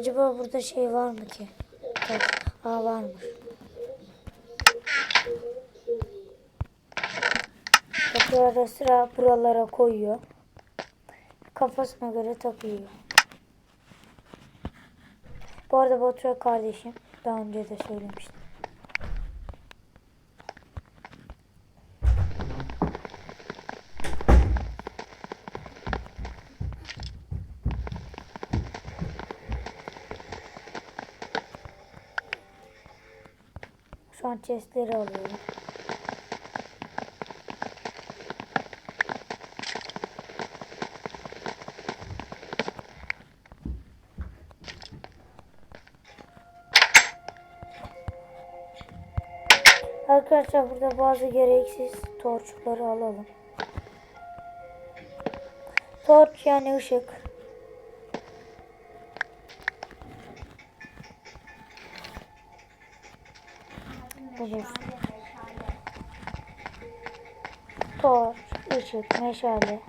Acaba burada şey var mı ki? Aa varmış. Bakıyor ara sıra buralara koyuyor. Kafasına göre takıyor. Bu arada Batura kardeşim. Daha önce de söylemiştim. Şu an chestleri alıyorum. Arkadaşlar burada bazı gereksiz torçları alalım. Torç yani ışık. Budur. Torç, ışık, meşale.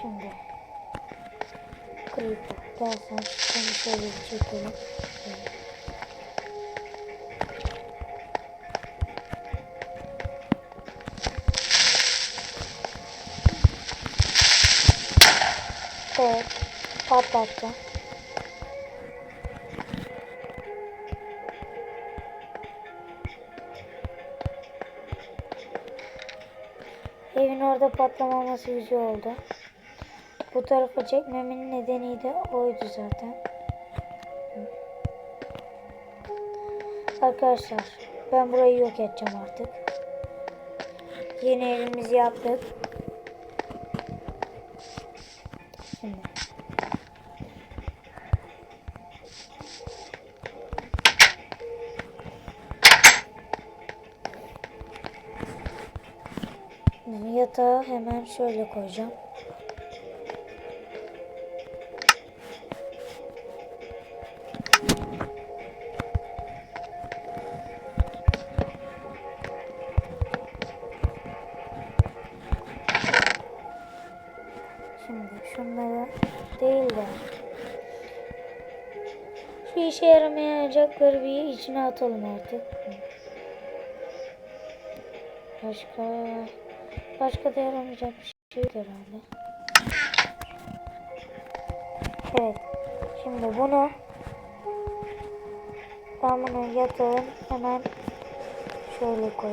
Şimdi. Creeper. Gel sen seni şöyle bir çekelim. Evet. Evet. Evin orada patlamaması güzel oldu. Bu tarafa çekmemin nedeni de oydu zaten. Arkadaşlar ben burayı yok edeceğim artık. Yeni evimizi yaptık. Şimdi. Şimdi Yatağı hemen şöyle koyacağım. Şimdi şunları değil de şu işe yaramayacakları bir içine atalım artık. Başka başka da yaramayacak bir şey yok herhalde. Evet. Şimdi bunu ben bunu yatağın hemen şöyle koy.